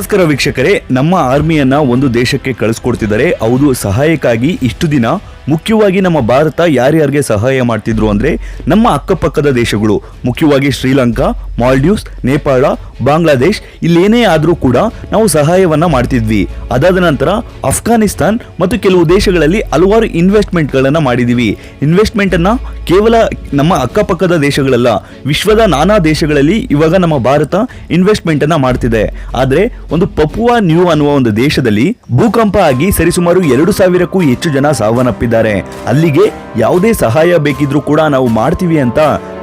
ನಮಸ್ಕಾರ ವೀಕ್ಷಕರೇ ನಮ್ಮ ಆರ್ಮಿಯನ್ನ ಒಂದು ದೇಶಕ್ಕೆ ಕಳಿಸ್ಕೊಡ್ತಿದ್ದಾರೆ. ಹೌದು ಸಹಾಯಕ್ಕಾಗಿ ಇಷ್ಟು ದಿನ ಮುಖ್ಯವಾಗಿ ನಮ್ಮ ಭಾರತ ಯಾರ್ಯಾರಿಗೆ ಸಹಾಯ ಮಾಡ್ತಿದ್ರು ಅಂದ್ರೆ ನಮ್ಮ ಅಕ್ಕಪಕ್ಕದ ದೇಶಗಳು. ಮುಖ್ಯವಾಗಿ ಶ್ರೀಲಂಕಾ, ಮಾಲ್ಡೀವ್ಸ್, ನೇಪಾಳ, ಬಾಂಗ್ಲಾದೇಶ್, ಇಲ್ಲೇನೇ ಆದರೂ ಕೂಡ ನಾವು ಸಹಾಯವನ್ನ ಮಾಡ್ತಿದ್ವಿ. ಅದಾದ ನಂತರ ಅಫ್ಘಾನಿಸ್ತಾನ್ ಮತ್ತು ಕೆಲವು ದೇಶಗಳಲ್ಲಿ ಹಲವಾರು ಇನ್ವೆಸ್ಟ್ಮೆಂಟ್ಗಳನ್ನ ಮಾಡಿದೀವಿ. ಇನ್ವೆಸ್ಟ್ಮೆಂಟ್ ಅನ್ನ ಕೇವಲ ನಮ್ಮ ಅಕ್ಕಪಕ್ಕದ ದೇಶಗಳಲ್ಲ, ವಿಶ್ವದ ನಾನಾ ದೇಶಗಳಲ್ಲಿ ಇವಾಗ ನಮ್ಮ ಭಾರತ ಇನ್ವೆಸ್ಟ್ಮೆಂಟ್ ಅನ್ನ ಮಾಡ್ತಿದೆ. ಆದ್ರೆ ಒಂದು ಪಪುವಾ ನ್ಯೂ ಅನ್ನುವ ಒಂದು ದೇಶದಲ್ಲಿ ಭೂಕಂಪ ಆಗಿ ಸರಿಸುಮಾರು ಎರಡು ಸಾವಿರಕ್ಕೂ ಹೆಚ್ಚು ಜನ ಸಾವನ್ನಪ್ಪಿದ್ದಾರೆ ಅಲ್ಲಿಗೆ ಯಾವುದೇ ಸಹಾಯ ಬೇಕಿದ್ರೂ ಕೂಡ ನಾವು ಮಾಡ್ತೀವಿ ಅಂತ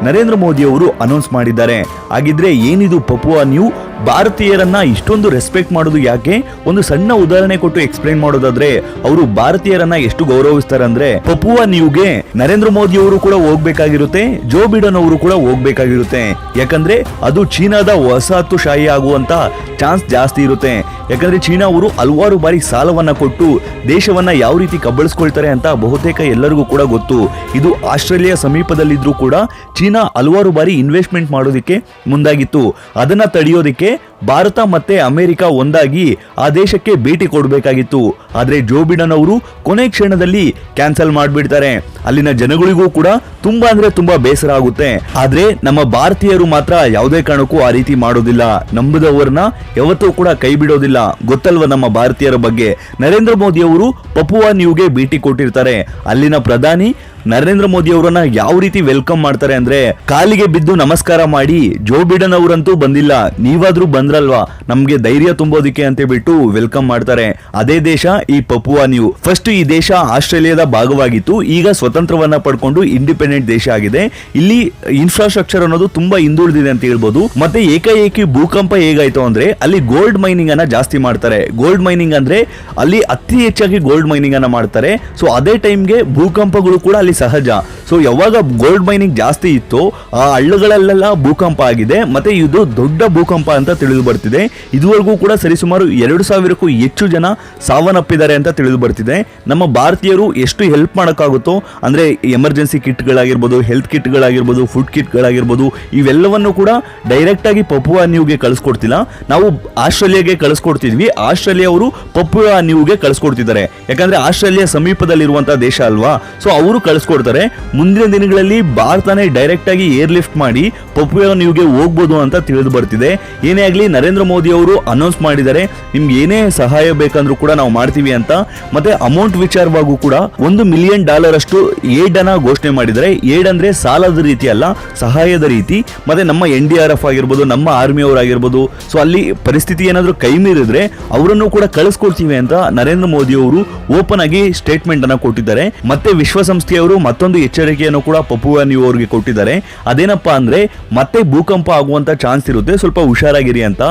ನರೇಂದ್ರ ಮೋದಿ ಅವರು ಅನೌನ್ಸ್ ಮಾಡಿದ್ದಾರೆ. ಹಾಗಿದ್ರೆ ಏನಿದು ಪಪುವಾ ನ್ಯೂ ಭಾರತೀಯರನ್ನ ಇಷ್ಟೊಂದು ರೆಸ್ಪೆಕ್ಟ್ ಮಾಡೋದು ಯಾಕೆ? ಒಂದು ಸಣ್ಣ ಉದಾಹರಣೆ ಕೊಟ್ಟು ಎಕ್ಸ್ಪ್ಲೈನ್ ಮಾಡೋದಾದ್ರೆ, ಅವರು ಭಾರತೀಯರನ್ನ ಎಷ್ಟು ಗೌರವಿಸ್ತಾರೆ ಅಂದ್ರೆ ಪಪುವಾ ನ್ಯೂಗೆ ನರೇಂದ್ರ ಮೋದಿ ಅವರು ಕೂಡ ಹೋಗ್ಬೇಕಾಗಿರುತ್ತೆ, ಜೋ ಬಿಡನ್ ಅವರು ಕೂಡ ಹೋಗ್ಬೇಕಾಗಿರುತ್ತೆ. ಯಾಕಂದ್ರೆ ಅದು ಚೀನಾದ ವಸಾಹತುಶಾಹಿ ಆಗುವಂತ ಚಾನ್ಸ್ ಜಾಸ್ತಿ ಇರುತ್ತೆ. ಯಾಕಂದ್ರೆ ಚೀನಾ ಅವರು ಹಲವಾರು ಬಾರಿ ಸಾಲವನ್ನ ಕೊಟ್ಟು ದೇಶವನ್ನ ಯಾವ ರೀತಿ ಕಬ್ಬಳಿಸ್ಕೊಳ್ತಾರೆ ಅಂತ ಬಹುತೇಕ ಎಲ್ಲರಿಗೂ ಕೂಡ ಗೊತ್ತು. ಇದು ಆಸ್ಟ್ರೇಲಿಯಾ ಸಮೀಪದಲ್ಲಿದ್ರೂ ಕೂಡ ಚೀನಾ ಹಲವಾರು ಬಾರಿ ಇನ್ವೆಸ್ಟ್ಮೆಂಟ್ ಮಾಡೋದಕ್ಕೆ ಮುಂದಾಗಿತ್ತು. ಅದನ್ನ ತಡೆಯೋದಕ್ಕೆ ಭಾರತ ಮತ್ತೆ ಅಮೆರಿಕ ಒಂದಾಗಿ ಆ ದೇಶಕ್ಕೆ ಭೇಟಿ ಕೊಡಬೇಕಾಗಿತ್ತು. ಆದರೆ ಜೋ ಬಿಡನ್ ಅವರು ಕೊನೆ ಕ್ಷಣದಲ್ಲಿ ಕ್ಯಾನ್ಸಲ್ ಮಾಡಿಬಿಡ್ತಾರೆ. ಅಲ್ಲಿನ ಜನಗಳಿಗೂ ಕೂಡ ತುಂಬಾ ಅಂದ್ರೆ ತುಂಬಾ ಬೇಸರ ಆಗುತ್ತೆ. ಆದ್ರೆ ನಮ್ಮ ಭಾರತೀಯರು ಮಾತ್ರ ಯಾವುದೇ ಕಾರಣಕ್ಕೂ ಆ ರೀತಿ ಮಾಡೋದಿಲ್ಲ. ನಂಬುದವರನ್ನ ಯಾವತ್ತೂ ಕೂಡ ಕೈ ಬಿಡೋದಿಲ್ಲ. ಗೊತ್ತಲ್ವ ನಮ್ಮ ಭಾರತೀಯರ ಬಗ್ಗೆ? ನರೇಂದ್ರ ಮೋದಿ ಅವರು ಪಪುವಾ ನ್ಯೂಗೆ ಭೇಟಿ ಕೊಟ್ಟಿರ್ತಾರೆ. ಅಲ್ಲಿನ ಪ್ರಧಾನಿ ನರೇಂದ್ರ ಮೋದಿ ಅವರನ್ನ ಯಾವ ರೀತಿ ವೆಲ್ಕಮ್ ಮಾಡ್ತಾರೆ ಅಂದ್ರೆ ಕಾಲಿಗೆ ಬಿದ್ದು ನಮಸ್ಕಾರ ಮಾಡಿ ಜೋ ಬಿಡನ್ ಅವರಂತೂ ಬಂದಿಲ್ಲ, ನೀವಾದ್ರೂ ಬಂದ್ರಲ್ವಾ? ನಮ್ಗೆ ಧೈರ್ಯ ತುಂಬೋದಿಕ್ಕೆ ಅಂತ ಬಿಟ್ಟು ವೆಲ್ಕಮ್ ಮಾಡ್ತಾರೆ. ಅದೇ ದೇಶ, ಈ ಪಪುವಾ ನೀವು. ಫಸ್ಟ್ ಈ ದೇಶ ಆಸ್ಟ್ರೇಲಿಯಾದ ಭಾಗವಾಗಿತ್ತು, ಈಗ ಸ್ವತಂತ್ರವನ್ನ ಪಡ್ಕೊಂಡು ಇಂಡಿಪೆಂಡೆಂಟ್ ದೇಶ ಆಗಿದೆ. ಇಲ್ಲಿ ಇನ್ಫ್ರಾಸ್ಟ್ರಕ್ಚರ್ ಅನ್ನೋದು ತುಂಬಾ ಹಿಂದುಳಿದಿದೆ ಅಂತ ಹೇಳ್ಬೋದು. ಮತ್ತೆ ಏಕಾಏಕಿ ಭೂಕಂಪ ಹೇಗಾಯ್ತು ಅಂದ್ರೆ, ಅಲ್ಲಿ ಗೋಲ್ಡ್ ಮೈನಿಂಗ್ ಅನ್ನ ಜಾಸ್ತಿ ಮಾಡ್ತಾರೆ. ಗೋಲ್ಡ್ ಮೈನಿಂಗ್ ಅಂದ್ರೆ ಅಲ್ಲಿ ಅತಿ ಹೆಚ್ಚಾಗಿ ಗೋಲ್ಡ್ ಮೈನಿಂಗ್ ಅನ್ನ ಮಾಡ್ತಾರೆ. ಸೊ ಅದೇ ಟೈಮ್ಗೆ ಭೂಕಂಪಗಳು ಕೂಡ ಅಲ್ಲಿ ಸಹಜ. ಸೊ ಯಾವಾಗ ಗೋಲ್ಡ್ ಮೈನಿಂಗ್ ಜಾಸ್ತಿ ಇತ್ತು, ಆ ಹಳ್ಳಗಳಲ್ಲೆಲ್ಲ ಭೂಕಂಪ ಆಗಿದೆ. ಮತ್ತೆ ಇದು ದೊಡ್ಡ ಭೂಕಂಪ ಅಂತ ತಿಳಿದು ಬರ್ತಿದೆ ಇದುವರೆಗೂ ಕೂಡ ಸರಿಸುಮಾರು ಎರಡು ಸಾವಿರಕ್ಕೂ ಹೆಚ್ಚು ಜನ ಸಾವನ್ನಪ್ಪಿದ್ದಾರೆ ಅಂತ ತಿಳಿದು ಬರ್ತಿದೆ ನಮ್ಮ ಭಾರತೀಯರು ಎಷ್ಟು ಹೆಲ್ಪ್ ಮಾಡೋಕ್ಕಾಗುತ್ತೋ, ಅಂದ್ರೆ ಎಮರ್ಜೆನ್ಸಿ ಕಿಟ್ಗಳಾಗಿರ್ಬೋದು ಹೆಲ್ತ್ ಕಿಟ್ಗಳಾಗಿರ್ಬೋದು ಫುಡ್ ಕಿಟ್ಗಳಾಗಿರ್ಬೋದು ಇವೆಲ್ಲವನ್ನು ಕೂಡ ಡೈರೆಕ್ಟ್ ಆಗಿ ಪಪುವಾ ನ್ಯೂಗೆ ಕಳಿಸ್ಕೊಡ್ತಿಲ್ಲ. ನಾವು ಆಸ್ಟ್ರೇಲಿಯಾಗೆ ಕಳಿಸ್ಕೊಡ್ತಿದ್ವಿ. ಆಸ್ಟ್ರೇಲಿಯಾ ಅವರು ಪಪುವಾ ನ್ಯೂಗೆ ಕಳಿಸ್ಕೊಡ್ತಿದ್ದಾರೆ. ಯಾಕಂದ್ರೆ ಆಸ್ಟ್ರೇಲಿಯಾ ಸಮೀಪದಲ್ಲಿರುವಂತಹ ದೇಶ ಅಲ್ವಾ? ಸೊ ಅವರು ಕಳಿಸ್ಕೊಡ್ತಾರೆ ಮುಂದಿನ ದಿನಗಳಲ್ಲಿ ಭಾರತನೇ ಡೈರೆಕ್ಟ್ ಆಗಿ ಏರ್ ಲಿಫ್ಟ್ ಮಾಡಿ ಪಪುವಾ ನ್ಯೂಗೆ ಹೋಗ್ಬೋದು ಅಂತ ತಿಳಿದು ಬರ್ತಿದೆ. ಏನೇ ಆಗಲಿ ನರೇಂದ್ರ ಮೋದಿ ಅವರು ಅನೌನ್ಸ್ ಮಾಡಿದ್ದಾರೆ. ನಿಮ್ಗೆ ಏನೇ ಸಹಾಯ ಬೇಕಂದ್ರೂ ಕೂಡ ನಾವು ಮಾಡ್ತೀವಿ ಅಂತ. ಮತ್ತೆ ಅಮೌಂಟ್ ವಿಚಾರವಾಗೂ ಕೂಡ ಒಂದು ಮಿಲಿಯನ್ ಡಾಲರ್ ಅಷ್ಟು ಏಡ್ ಅನ್ನ ಘೋಷಣೆ ಮಾಡಿದರೆ ಏಡ್ ಅಂದ್ರೆ ಸಾಲದ ರೀತಿ ಅಲ್ಲ, ಸಹಾಯದ ರೀತಿ. ಮತ್ತೆ ನಮ್ಮ ಎನ್ ಡಿ ಆರ್ ಎಫ್ ಆಗಿರ್ಬೋದು, ನಮ್ಮ ಆರ್ಮಿ ಅವರಾಗಿರ್ಬೋದು ಸೊ ಅಲ್ಲಿ ಪರಿಸ್ಥಿತಿ ಏನಾದರೂ ಕೈ ಮೀರಿದ್ರೆ ಅವರನ್ನು ಕೂಡ ಕಳಿಸ್ಕೊಡ್ತೀವಿ ಅಂತ ನರೇಂದ್ರ ಮೋದಿ ಅವರು ಓಪನ್ ಆಗಿ ಸ್ಟೇಟ್ಮೆಂಟ್ ಅನ್ನ ಕೊಟ್ಟಿದ್ದಾರೆ. ಮತ್ತೆ ವಿಶ್ವಸಂಸ್ಥೆಯವರು ಮತ್ತೊಂದು ಎಚ್ಚರಿಕೆಯನ್ನು ಕೂಡ ಪಪುವಾ ನ್ಯೂ ಅವರಿಗೆ ಕೊಟ್ಟಿದ್ದಾರೆ. ಅದೇನಪ್ಪ ಅಂದ್ರೆ ಮತ್ತೆ ಭೂಕಂಪ ಆಗುವಂತ ಚಾನ್ಸ್ ಇರುತ್ತೆ. ಸ್ವಲ್ಪ ಹುಷಾರಾಗಿರಿ ಅಂತ.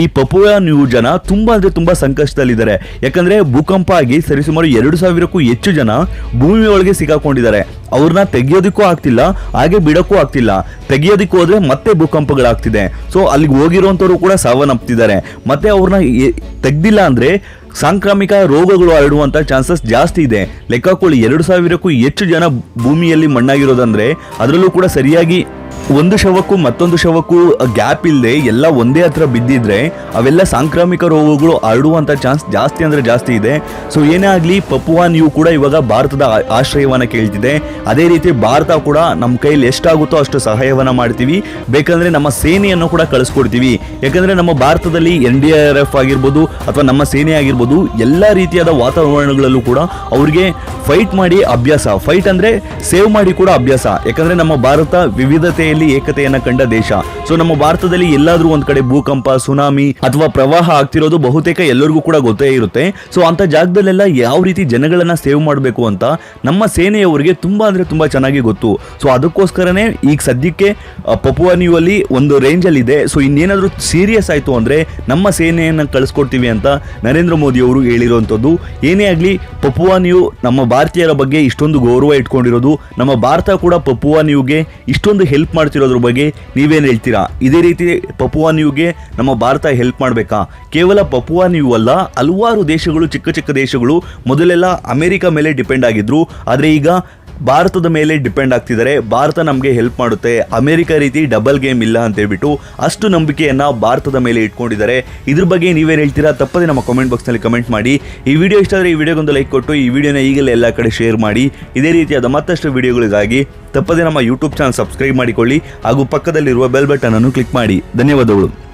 ಈ ಪಪುವಾ ನ್ಯೂ ಜನ ತುಂಬಾ ಅಂದ್ರೆ ತುಂಬಾ ಸಂಕಷ್ಟದಲ್ಲಿದ್ದಾರೆ. ಯಾಕಂದ್ರೆ ಭೂಕಂಪ ಆಗಿ ಸರಿಸುಮಾರು ಎರಡು ಸಾವಿರಕ್ಕೂ ಹೆಚ್ಚು ಜನ ಭೂಮಿ ಒಳಗೆ ಸಿಕ್ಕಾಕೊಂಡಿದ್ದಾರೆ. ಅವ್ರನ್ನ ತೆಗಿಯೋದಕ್ಕೂ ಆಗ್ತಿಲ್ಲ, ಹಾಗೆ ಬಿಡೋಕ್ಕೂ ಆಗ್ತಿಲ್ಲ. ತೆಗಿಯೋದಕ್ಕೆ ಹೋದ್ರೆ ಮತ್ತೆ ಭೂಕಂಪಗಳಾಗ್ತಿದೆ. ಸೊ ಅಲ್ಲಿಗೆ ಹೋಗಿರುವಂತವ್ರು ಕೂಡ ಸಾವನ್ನಪ್ತಿದ್ದಾರೆ. ಮತ್ತೆ ಅವ್ರನ್ನ ತೆಗ್ದಿಲ್ಲ ಅಂದ್ರೆ ಸಾಂಕ್ರಾಮಿಕ ರೋಗಗಳು ಹರಡುವಂತ ಚಾನ್ಸಸ್ ಜಾಸ್ತಿ ಇದೆ. ಲೆಕ್ಕ ಹಾಕೊಳ್ಳಿ ಎರಡು ಸಾವಿರಕ್ಕೂ ಹೆಚ್ಚು ಜನ ಭೂಮಿಯಲ್ಲಿ ಮಣ್ಣಾಗಿರೋದಂದ್ರೆ, ಅದರಲ್ಲೂ ಕೂಡ ಸರಿಯಾಗಿ ಒಂದು ಶವಕ್ಕೂ ಮತ್ತೊಂದು ಶವಕ್ಕೂ ಗ್ಯಾಪ್ ಇಲ್ಲದೆ ಎಲ್ಲ ಒಂದೇ ಹತ್ರ ಬಿದ್ದಿದ್ರೆ ಅವೆಲ್ಲ ಸಾಂಕ್ರಾಮಿಕ ರೋಗಗಳು ಹರಡುವಂತ ಚಾನ್ಸ್ ಜಾಸ್ತಿ ಅಂದ್ರೆ ಜಾಸ್ತಿ ಇದೆ. ಸೊ ಏನೇ ಆಗಲಿ ಪಪುವಾ ನೀವು ಕೂಡ ಇವಾಗ ಭಾರತದ ಆಶ್ರಯವನ್ನು ಕೇಳ್ತಿದೆ. ಅದೇ ರೀತಿ ಭಾರತ ಕೂಡ ನಮ್ಮ ಕೈಲಿ ಎಷ್ಟಾಗುತ್ತೋ ಅಷ್ಟು ಸಹಾಯವನ್ನ ಮಾಡ್ತೀವಿ. ಬೇಕಂದ್ರೆ ನಮ್ಮ ಸೇನೆಯನ್ನು ಕೂಡ ಕಳಿಸ್ಕೊಡ್ತೀವಿ. ಯಾಕಂದ್ರೆ ನಮ್ಮ ಭಾರತದಲ್ಲಿ ಎನ್ ಡಿ ಆರ್ ಎಫ್ ಆಗಿರ್ಬೋದು ಅಥವಾ ನಮ್ಮ ಸೇನೆ ಆಗಿರ್ಬೋದು ಎಲ್ಲ ರೀತಿಯಾದ ವಾತಾವರಣಗಳಲ್ಲೂ ಕೂಡ ಅವ್ರಿಗೆ ಫೈಟ್ ಮಾಡಿ ಅಭ್ಯಾಸ. ಫೈಟ್ ಅಂದ್ರೆ ಸೇವ್ ಮಾಡಿ ಕೂಡ ಅಭ್ಯಾಸ. ಯಾಕಂದ್ರೆ ನಮ್ಮ ಭಾರತ ವಿವಿಧತೆಯಲ್ಲಿ ಏಕತೆಯನ್ನ ಕಂಡ ದೇಶ. ಸೊ ನಮ್ಮ ಭಾರತದಲ್ಲಿ ಎಲ್ಲಾದ್ರೂ ಒಂದ್ ಕಡೆ ಭೂಕಂಪ, ಸುನಾಮಿ ಅಥವಾ ಪ್ರವಾಹ ಆಗ್ತಿರೋದು ಬಹುತೇಕ ಎಲ್ಲರಿಗೂ ಕೂಡ ಗೊತ್ತೇ ಇರುತ್ತೆ. ಸೊ ಅಂತ ಜಾಗದಲ್ಲೆಲ್ಲ ಯಾವ ರೀತಿ ಜನಗಳನ್ನ ಸೇವ್ ಮಾಡಬೇಕು ಅಂತ ನಮ್ಮ ಸೇನೆಯವರಿಗೆ ತುಂಬಾ ಅಂದ್ರೆ ತುಂಬಾ ಚೆನ್ನಾಗಿ ಗೊತ್ತು. ಸೊ ಅದಕ್ಕೋಸ್ಕರನೇ ಈಗ ಸದ್ಯಕ್ಕೆ ಪಪುವನ್ಯೂ ಪಪುವಾ ನ್ಯೂ ಅಲ್ಲಿ ಒಂದು ರೇಂಜ್ ಅಲ್ಲಿ ಇದೆ. ಸೊ ಇನ್ನೇನಾದ್ರೂ ಸೀರಿಯಸ್ ಆಯ್ತು ಅಂದ್ರೆ ನಮ್ಮ ಸೇನೆಯನ್ನ ಕಳಿಸ್ಕೊಡ್ತೀವಿ ಅಂತ ನರೇಂದ್ರ ಮೋದಿ ಅವರು ಹೇಳಿರುವಂಥದ್ದು. ಏನೇ ಆಗಲಿ ಪಪುವಾ ನ್ಯೂ ನಮ್ಮ ಭಾರತೀಯರ ಬಗ್ಗೆ ಇಷ್ಟೊಂದು ಗೌರವ ಇಟ್ಕೊಂಡಿರೋದು, ನಮ್ಮ ಭಾರತ ಕೂಡ ಪಪುವಾ ನ್ಯೂಗೆ ಇಷ್ಟೊಂದು ಹೆಲ್ಪ್ ಮಾಡ್ತಿರೋದ್ರ ಬಗ್ಗೆ ನೀವೇನು ಹೇಳ್ತೀರಾ? ಇದೇ ರೀತಿ ಪಪುವಾ ನ್ಯೂಗೆ ನಮ್ಮ ಭಾರತ ಹೆಲ್ಪ್ ಮಾಡಬೇಕಾ? ಕೇವಲ ಪಪುವಾ ನ್ಯೂ ಅಲ್ಲ, ಹಲವಾರು ದೇಶಗಳು, ಚಿಕ್ಕ ಚಿಕ್ಕ ದೇಶಗಳು ಮೊದಲೆಲ್ಲ ಅಮೆರಿಕ ಮೇಲೆ ಡಿಪೆಂಡ್ ಆಗಿದ್ರು. ಆದರೆ ಈಗ ಭಾರತದ ಮೇಲೆ ಡಿಪೆಂಡ್ ಆಗ್ತಿದ್ದಾರೆ. ಭಾರತ ನಮಗೆ ಹೆಲ್ಪ್ ಮಾಡುತ್ತೆ. ಅಮೆರಿಕ ರೀತಿ ಡಬಲ್ ಗೇಮ್ ಇಲ್ಲ ಅಂತ ಹೇಳ್ಬಿಟ್ಟು ಅಷ್ಟು ನಂಬಿಕೆಯನ್ನ ಭಾರತದ ಮೇಲೆ ಇಟ್ಕೊಂಡಿದ್ದಾರೆ. ಇದ್ರ ಬಗ್ಗೆ ನೀವೇನು ಹೇಳ್ತೀರಾ? ತಪ್ಪದೆ ನಮ್ಮ ಕಾಮೆಂಟ್ ಬಾಕ್ಸ್ನಲ್ಲಿ ಕಮೆಂಟ್ ಮಾಡಿ. ಈ ವಿಡಿಯೋ ಇಷ್ಟ ಆದರೆ ಈ ವಿಡಿಯೋಗೊಂದು ಲೈಕ್ ಕೊಟ್ಟು, ಈ ವಿಡಿಯೋನ ಈಗಲೇ ಎಲ್ಲ ಕಡೆ ಶೇರ್ ಮಾಡಿ. ಇದೇ ರೀತಿಯಾದ ಮತ್ತಷ್ಟು ವಿಡಿಯೋಗಳಿಗಾಗಿ ತಪ್ಪದೆ ನಮ್ಮ ಯೂಟ್ಯೂಬ್ ಚಾನಲ್ ಸಬ್ಸ್ಕ್ರೈಬ್ ಮಾಡಿಕೊಳ್ಳಿ. ಹಾಗೂ ಪಕ್ಕದಲ್ಲಿರುವ ಬೆಲ್ ಬಟನ್ ಅನ್ನು ಕ್ಲಿಕ್ ಮಾಡಿ. ಧನ್ಯವಾದಗಳು.